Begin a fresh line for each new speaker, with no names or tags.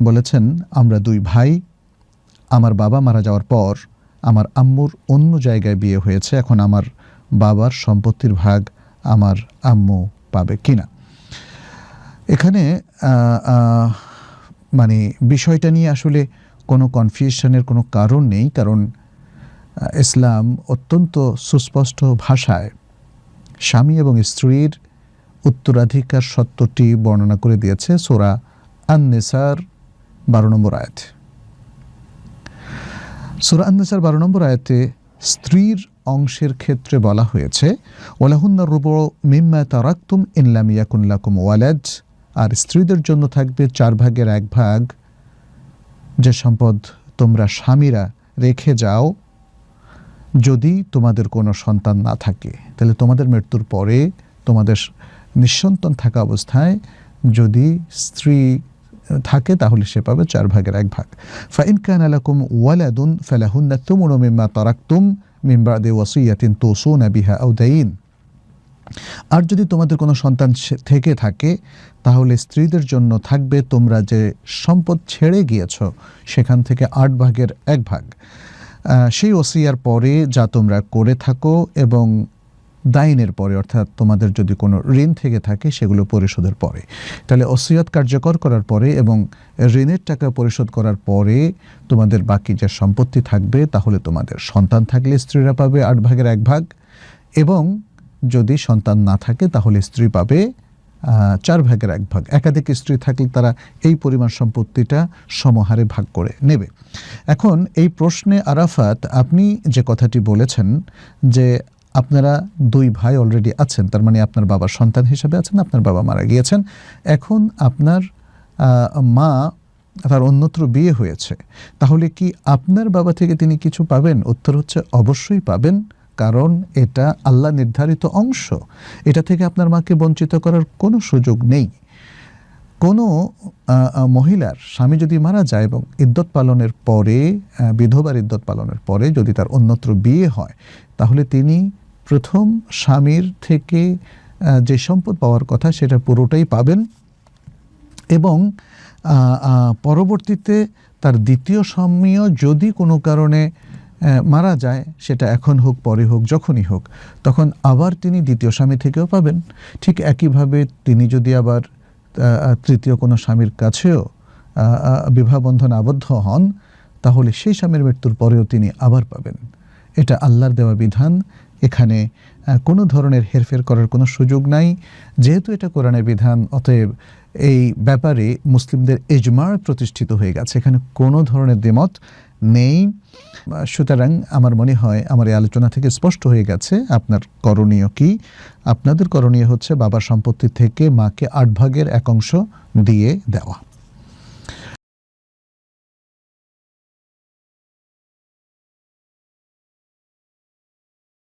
বলেছেন, আমরা দুই ভাই, আমার বাবা মারা যাওয়ার পর আমার আম্মুর অন্য জায়গায় বিয়ে হয়েছে, এখন আমার বাবার সম্পত্তির ভাগ আমার আম্মু পাবে কিনা? এখানে মানে বিষয়টা নিয়ে আসলে কোনো কনফিউশনের কোনো কারণ নেই, কারণ ইসলাম অত্যন্ত সুস্পষ্ট ভাষায় স্বামী এবং স্ত্রীর উত্তরাধিকার সত্যটি বর্ণনা করে দিয়েছে। সোরা আন্নেসার বারো নম্বর আয়াত। সোরা আন্নেসার বারো নম্বর আয়াতে স্ত্রীর অংশের ক্ষেত্রে বলা হয়েছে ওলাহুন্না রুব মিম্মা তারাক্তুম ইনলাম ইয়াকুল্লাকুম আর স্ত্রীদের জন্য থাকবে চার ভাগের এক ভাগ। যে সম্পদ তোমরা স্বামীরা রেখে যাও, যদি তোমাদের কোনো সন্তান না থাকে, তাহলে তোমাদের মৃত্যুর পরে তোমাদের নিঃসন্তান থাকা অবস্থায় যদি স্ত্রী থাকে, তাহলে সে পাবে চার ভাগের এক ভাগ। ফাইন কান আলাকুম ওয়ালাদুন ফালাহুন্না তুমুনু মিম্মা তারাকতুম মিন বাদি ওয়াসিয়াতিন তুসুনা বিহা আও দাইন। আর যদি তোমাদের কোনো সন্তান থেকে থাকে, তাহলে স্ত্রীদের জন্য থাকবে তোমরা যে সম্পদ ছেড়ে গিয়েছ, সেখান থেকে আট ভাগের এক ভাগ। সেই ওসিয়ার পরে যা তোমরা করে থাকো এবং দাইনের পরে, অর্থাৎ তোমাদের যদি কোনো ঋণ থেকে থাকে, সেগুলো পরিশোধের পরে। তাহলে ওসিয়ত কার্যকর করার পরে এবং ঋণের টাকা পরিশোধ করার পরে তোমাদের বাকি যে সম্পত্তি থাকবে, তাহলে তোমাদের সন্তান থাকলে স্ত্রীরা পাবে আট ভাগের এক ভাগ এবং যদি সন্তান না থাকে, তাহলে স্ত্রী পাবে চার ভাগের এক ভাগ। একাধিক স্ত্রী থাকলে তারা এই পরিমাণ সম্পত্তিটা সমহারে ভাগ করে নেবে। এখন এই প্রশ্নে আরাফাত, আপনি যে কথাটি বলেছেন যে আপনারা দুই ভাই অলরেডি আছেন, তার মানে আপনার বাবার সন্তান হিসেবে আছেন, আপনার বাবা মারা গিয়েছেন। এখন আপনার মা তার অন্যত্র বিয়ে হয়েছে। তাহলে কি আপনার বাবা থেকে তিনি কিছু পাবেন? উত্তর হচ্ছে অবশ্যই পাবেন, কারণ এটা আল্লাহ নির্ধারিত অংশ। এটা থেকে আপনার মাকে বঞ্চিত করার কোনো সুযোগ নেই। কোনো মহিলার স্বামী যদি মারা যায় এবং ইদ্যত পালনের পরে বিধবার ইদ্যত পালনের পরে যদি তার অন্যত্র বিয়ে হয়, তাহলে তিনি প্রথম স্বামীর থেকে যে সম্পদ পাওয়ার কথা সেটা পুরোটাই পাবেন এবং পরবর্তীতে তার দ্বিতীয় স্বামীও যদি কোনো কারণে মারা যায় সেটা এখন হোক পরে হোক যখনই হোক তখন আবার তিনি দ্বিতীয় স্বামী থেকেও পাবেন। ঠিক একইভাবে তিনি যদি আবার তৃতীয় কোনো স্বামীর কাছেও আহ, আহ, বিবাহ বন্ধনে আবদ্ধ হন তাহলে সেই স্বামীর মৃত্যুর পরেও তিনি আবার পাবেন। এটা আল্লাহর দেওয়া বিধান। এখানে কোনো ধরনের হেরফের করার কোনো সুযোগ নাই। যেহেতু এটা কোরআনের বিধান, অতএব এই ব্যাপারে মুসলিমদের এজমার প্রতিষ্ঠিত হয়ে গেছে। এখানে কোনো ধরনের দ্বিমত নেই। সুতরাং আমার মনে হয়, আমার এই আলোচনা থেকে স্পষ্ট হয়ে গেছে, আপনার করণীয় কি? আপনাদের করণীয় হচ্ছে বাবার সম্পত্তি থেকে মাকে আট ভাগের এক অংশ দিয়ে দেওয়া।